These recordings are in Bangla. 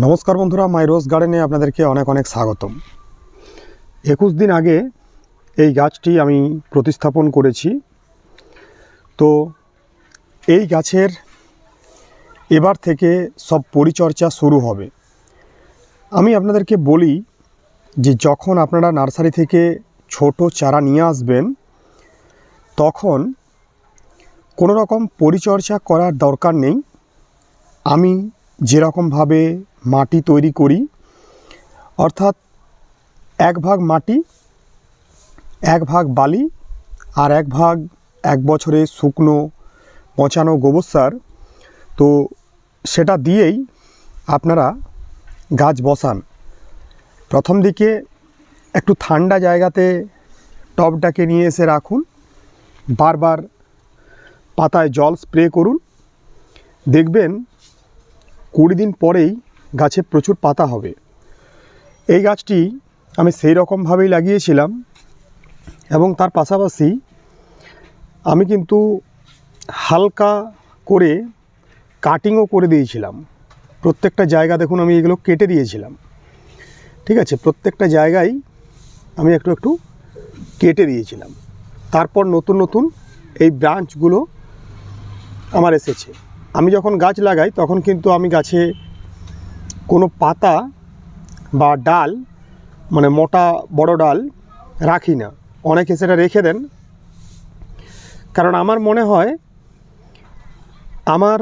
নমস্কার বন্ধুরা, মাই রোজ গার্ডেনে আপনাদেরকে অনেক অনেক স্বাগতম। একুশ দিন আগে এই গাছটি আমি প্রতিস্থাপন করেছি। তো এই গাছের এবার থেকে সব পরিচর্যা শুরু হবে। আমি আপনাদেরকে বলি যে যখন আপনারা নার্সারি থেকে ছোট চারা নিয়ে আসবেন, তখন কোনো রকম পরিচর্যা করার দরকার নেই। আমি যেরকমভাবে মাটি তৈরি করি। অর্থাৎ এক ভাগ মাটি, এক ভাগ বালি আর এক ভাগ এক বছরে শুকনো, পচানো গোবর সার। তো সেটা দিয়েই আপনারা গাছ বসান। প্রথম দিকে একটু ঠান্ডা জায়গাতে টবটাকে নিয়ে এসে রাখুন। বারবার পাতায় জল স্প্রে করুন। দেখবেন কুড়ি দিন পরেই গাছে প্রচুর পাতা হবে। এই গাছটি আমি সেই রকমভাবেই লাগিয়েছিলাম এবং তার পাশাপাশি আমি কিন্তু হালকা করে কাটিংও করে দিয়েছিলাম। প্রত্যেকটা জায়গা দেখুন আমি এগুলো কেটে দিয়েছিলাম। ঠিক আছে, প্রত্যেকটা জায়গায় আমি একটু একটু কেটে দিয়েছিলাম। তারপর নতুন নতুন এই ব্রাঞ্চগুলো আমার এসেছে। আমি যখন গাছ লাগাই তখন কিন্তু আমি গাছে কোনো পাতা বা ডাল মানে মোটা বড় ডাল রাখি না। অনেকে সেটা রেখে দেন। কারণ আমার মনে হয় আমার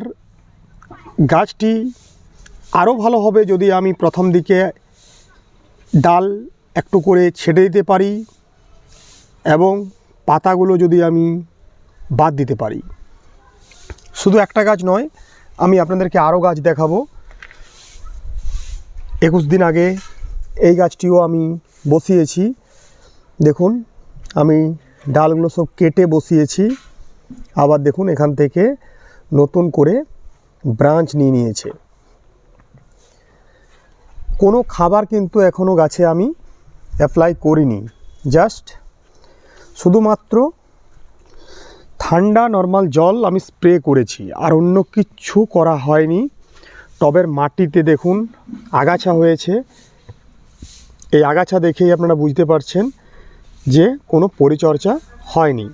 গাছটি আরও ভালো হবে যদি আমি প্রথম দিকে ডাল একটু করে ছেড়ে দিতে পারি এবং পাতাগুলো যদি আমি বাদ দিতে পারি। শুধু একটা গাছ নয়, আমি আপনাদেরকে আরও গাছ দেখাবো। একুশ দিন আগে এই গাছটিও আমি বসিয়েছি। দেখুন, আমি ডালগুলো সব কেটে বসিয়েছি। আবার দেখুন, এখান থেকে নতুন করে ব্রাঞ্চ নিয়ে নিয়েছে। কোনো খাবার কিন্তু এখনও গাছে আমি অ্যাপ্লাই করিনি। জাস্ট শুধুমাত্র ঠান্ডা নর্মাল জল আমি স্প্রে করেছি। আর অন্য কিচ্ছু করা হয়নি। টবের মাটিতে দেখুন আগাছা হয়েছে। এই আগাছা দেখেই আপনারা বুঝতে পারছেন যে কোনো পরিচর্যা হয়নি।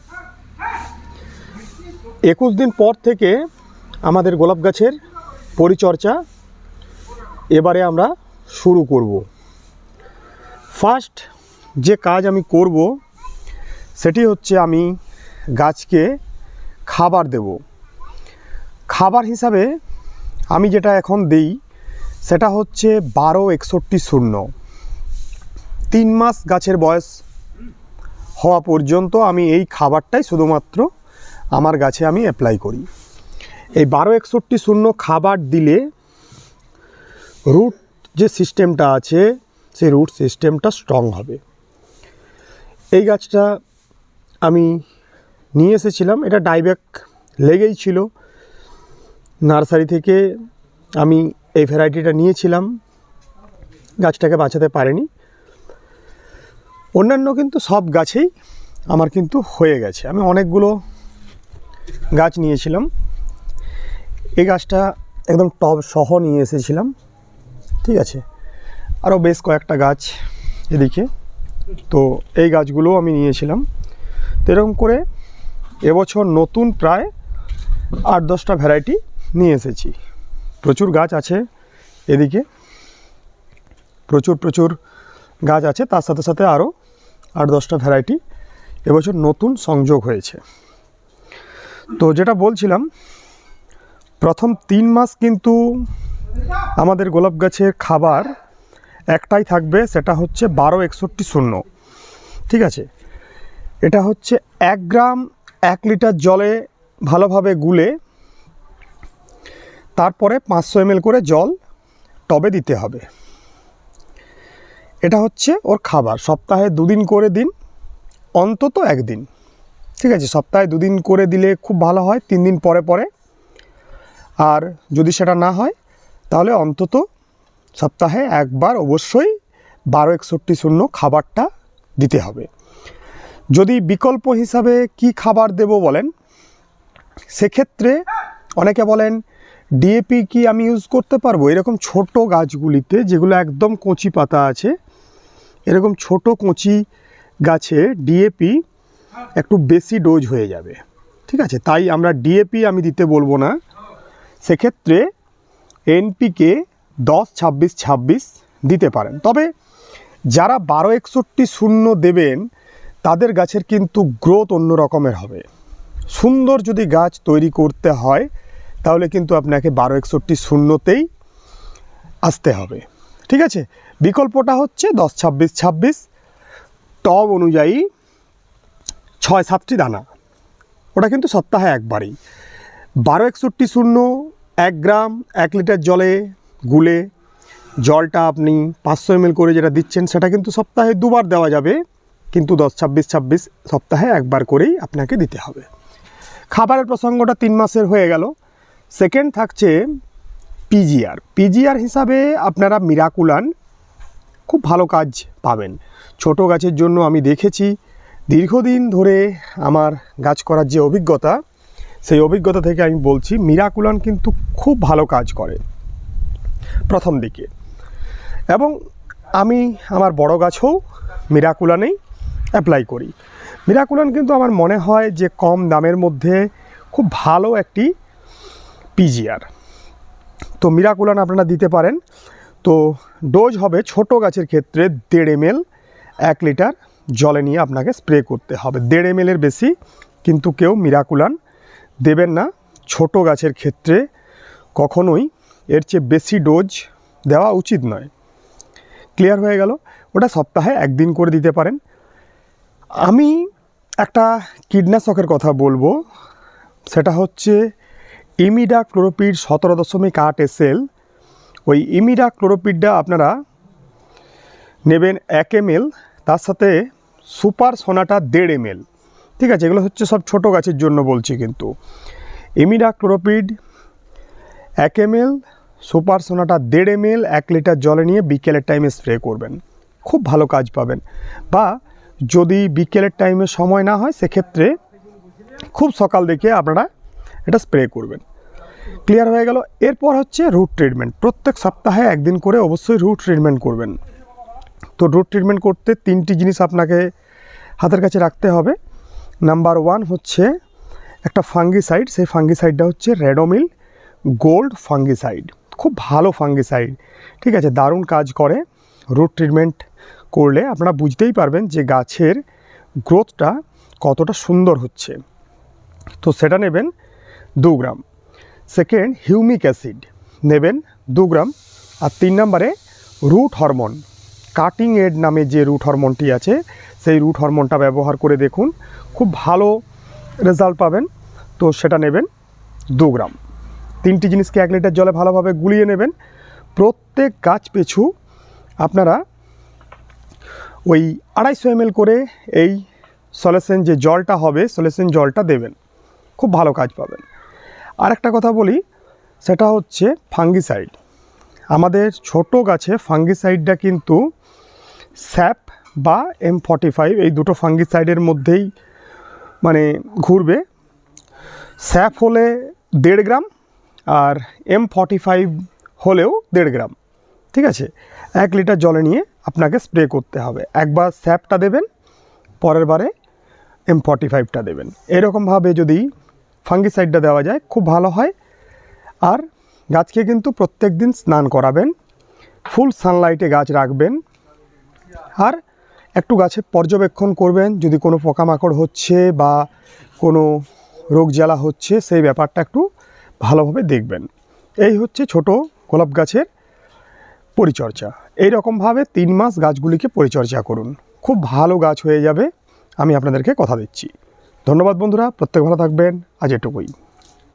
একুশ দিন পর থেকে আমাদের গোলাপ গাছের পরিচর্যা এবারে আমরা শুরু করব। ফার্স্ট যে কাজ আমি করব, সেটি হচ্ছে আমি গাছকে খাবার দেব। খাবার হিসাবে আমি যেটা এখন দিই, সেটা হচ্ছে বারো একষট্টি শূন্য। তিন মাস গাছের বয়স হওয়া পর্যন্ত আমি এই খাবারটাই শুধুমাত্র আমার গাছে আমি অ্যাপ্লাই করি। এই বারো একষট্টি শূন্য খাবার দিলে রুট যে সিস্টেমটা আছে, সেই রুট সিস্টেমটা স্ট্রং হবে। এই গাছটা আমি নিয়ে এসেছিলাম, এটা ডাইব্যাক লেগেই ছিল। নার্সারি থেকে আমি এই ভ্যারাইটিটা নিয়েছিলাম। গাছটাকে বাঁচাতে পারেনি। অন্যান্য কিন্তু সব গাছেই আমার কিন্তু হয়ে গেছে। আমি অনেকগুলো গাছ নিয়েছিলাম। এই গাছটা একদম টব সহ নিয়ে এসেছিলাম। ঠিক আছে? আরও বেশ কয়েকটা গাছ এদিকে। তো এই গাছগুলোও আমি নিয়েছিলাম। তো এরকম করে এবছর নতুন প্রায় আট দশটা ভ্যারাইটি নিয়ে এসেছি। প্রচুর গাছ আছে এদিকে। প্রচুর প্রচুর গাছ আছে। তার সাথে সাথে আরও আট, দশটা ভ্যারাইটি এবছর নতুন সংযোগ হয়েছে। তো যেটা বলছিলাম, প্রথম তিন মাস কিন্তু আমাদের গোলাপ গাছের খাবার একটাই থাকবে, সেটা হচ্ছে বারো একষট্টি শূন্য। ঠিক আছে? এটা হচ্ছে এক গ্রাম এক লিটার জলে ভালোভাবে গুলে তারপরে পাঁচশো এমএল করে জল টবে দিতে হবে। এটা হচ্ছে ওর খাবার। সপ্তাহে দুদিন করে দিন, অন্তত একদিন। ঠিক আছে, সপ্তাহে দুদিন করে দিলে খুব ভালো হয়, তিন দিন পরে পরে। আর যদি সেটা না হয়, তাহলে অন্তত সপ্তাহে একবার অবশ্যই বারো একষট্টি শূন্য খাবারটা দিতে হবে। যদি বিকল্প হিসাবে কি খাবার দেব বলেন, সেক্ষেত্রে অনেকে বলেন ডিএপি কি আমি ইউজ করতে পারব? এরকম ছোট গাছগুলিতে যেগুলো একদম কচি পাতা আছে, এরকম ছোট কচি গাছে ডিএপি একটু বেশি ডোজ হয়ে যাবে। ঠিক আছে? তাই আমরা ডিএপি আমি দিতে বলব না। সেক্ষেত্রে এনপিকে দশ, ছাব্বিশ ছাব্বিশ দিতে পারেন। তবে যারা বারো, একষট্টি, শূন্য দেবেন, তাদের গাছের কিন্তু গ্রোথ অন্য রকমের হবে। সুন্দর যদি গাছ তৈরি করতে হয় তাহলে কিন্তু আপনাকে বারো একষট্টি শূন্যতেই আসতে হবে। ঠিক আছে? বিকল্পটা হচ্ছে দশ ছাব্বিশ ছাব্বিশ, টব অনুযায়ী ছয় সাতটি দানা। ওটা কিন্তু সপ্তাহে একবারই। বারো একষট্টি শূন্য, এক গ্রাম, এক লিটার জলে গুলে জলটা আপনি পাঁচশো এমএল করে যেটা দিচ্ছেন, সেটা কিন্তু সপ্তাহে দুবার দেওয়া যাবে। কিন্তু দশ ছাব্বিশ ছাব্বিশ সপ্তাহে একবার করেই আপনাকে দিতে হবে। খাবারের প্রসঙ্গটা তিন মাসের হয়ে গেল। সেকেন্ড থাকছে পিজিআর পিজিআর হিসাবে আপনারা মিরাকুলান খুব ভালো কাজ পাবেন। ছোট গাছের জন্য আমি দেখেছি, দীর্ঘদিন ধরে আমার গাছ করার যে অভিজ্ঞতা, সেই অভিজ্ঞতা থেকে আমি বলছি মিরাকুলান কিন্তু খুব ভালো কাজ করে। প্রথম দিকে। এবং আমি আমার বড় গাছেও মিরাকুলানেই অ্যাপ্লাই করি। মিরাকুলান কিন্তু আমার মনে হয় যে কম দামের মধ্যে খুব ভালো একটি পিজিআর তো মিরাকুলান আপনারা দিতে পারেন। তো ডোজ হবে ছোট গাছের ক্ষেত্রে দেড় এম এক লিটার জলে নিয়ে আপনাকে স্প্রে করতে হবে। দেড় এম এর বেশি কিন্তু কেউ মিরাকুলান দেবেন না। ছোট গাছের ক্ষেত্রে কখনোই এর চেয়ে বেশি ডোজ দেওয়া উচিত নয়। ক্লিয়ার হয়ে গেল? ওটা সপ্তাহে একদিন করে দিতে পারেন। আমি একটা কীটনাশকের কথা বলব। সেটা হচ্ছে ইমিডা ক্লোরোপিড সতেরো দশমিক আট এসএল। ওই ইমিডা ক্লোরোপিডটা আপনারা নেবেন এক এম তার সাথে সুপার সোনাটা দেড় এম ঠিক আছে, এগুলো হচ্ছে সব ছোট গাছের জন্য বলছি কিন্তু। ইমিডা ক্লোরোপিড এক এম সুপার সোনাটা দেড় এম এক লিটার জলে নিয়ে বিকেলের টাইমে স্প্রে করবেন। খুব ভালো কাজ পাবেন। বা যদি বিকেলের টাইমে সময় না হয়, সেক্ষেত্রে খুব সকাল দেখে আপনারা এটা স্প্রে করবেন। ক্লিয়ার হয়ে গেল। এরপর হচ্ছে রুট ট্রিটমেন্ট প্রত্যেক সপ্তাহে একদিন করে অবশ্যই রুট ট্রিটমেন্ট করবেন। তো রুট ট্রিটমেন্ট করতে তিনটি জিনিস আপনাকে হাতের কাছে রাখতে হবে। নাম্বার ওয়ান হচ্ছে একটা ফাঙ্গিসাইড সেই ফাঙ্গিসাইডটা হচ্ছে রেডোমিল গোল্ড ফাঙ্গিসাইড খুব ভালো ফাঙ্গিসাইড ঠিক আছে, দারুণ কাজ করে। রুট ট্রিটমেন্ট করলে আপনারা বুঝতেই পারবেন যে গাছের গ্রোথটা কতটা সুন্দর হচ্ছে। তো সেটা নেবেন। দু গ্রাম। সেকেন্ড হিউমিক অ্যাসিড নেবেন দু গ্রাম। আর তিন নম্বরে রুট হরমোন কাটিং এড নামে যে রুট হরমোনটি আছে, সেই রুট হরমোনটা ব্যবহার করে দেখুন। খুব ভালো রেজাল্ট পাবেন। তো সেটা নেবেন দু গ্রাম। তিনটি জিনিসকে এক লিটার জলে ভালোভাবে গুলিয়ে নেবেন। প্রত্যেক গাছ পিছু আপনারা ওই আড়াইশো এম করে এই সলেশন যে জলটা হবে সলেশন জলটা দেবেন। খুব ভালো কাজ পাবেন। আর একটা কথা বলি, সেটা হচ্ছে ফাঙ্গিসাইড। আমাদের ছোট গাছে ফাঙ্গিসাইডটা কিন্তু স্যাপ বা এম ফাইভ এই দুটো ফাঙ্গিসাইডের মধ্যেই মানে ঘুরবে। স্যাপ হলে দেড় গ্রাম আর এম ফাইভ হলেও দেড় গ্রাম, ঠিক আছে? এক লিটার জলে নিয়ে আপনাকে স্প্রে করতে হবে। একবার স্যাপটা দেবেন, পরের বারে এম ফর্টি ফাইভটা দেবেন। এরকমভাবে যদি ফাঙ্গিসাইডটা দেওয়া যায়, খুব ভালো হয়। আর গাছকে কিন্তু প্রত্যেক দিন স্নান করাবেন, ফুল সানলাইটে গাছ রাখবেন। আর একটু গাছে পর্যবেক্ষণ করবেন, যদি কোনো পোকামাকড় হচ্ছে বা কোনো রোগ জ্বালা হচ্ছে, সেই ব্যাপারটা একটু ভালোভাবে দেখবেন। এই হচ্ছে ছোট গোলাপ গাছের পরিচর্যা। এই রকমভাবে তিন মাস গাছগুলিকে পরিচর্যা করুন। খুব ভালো গাছ হয়ে যাবে, আমি আপনাদেরকে কথা দিচ্ছি। ধন্যবাদ বন্ধুরা প্রত্যেক ভালো থাকবেন আজ এটুকুই।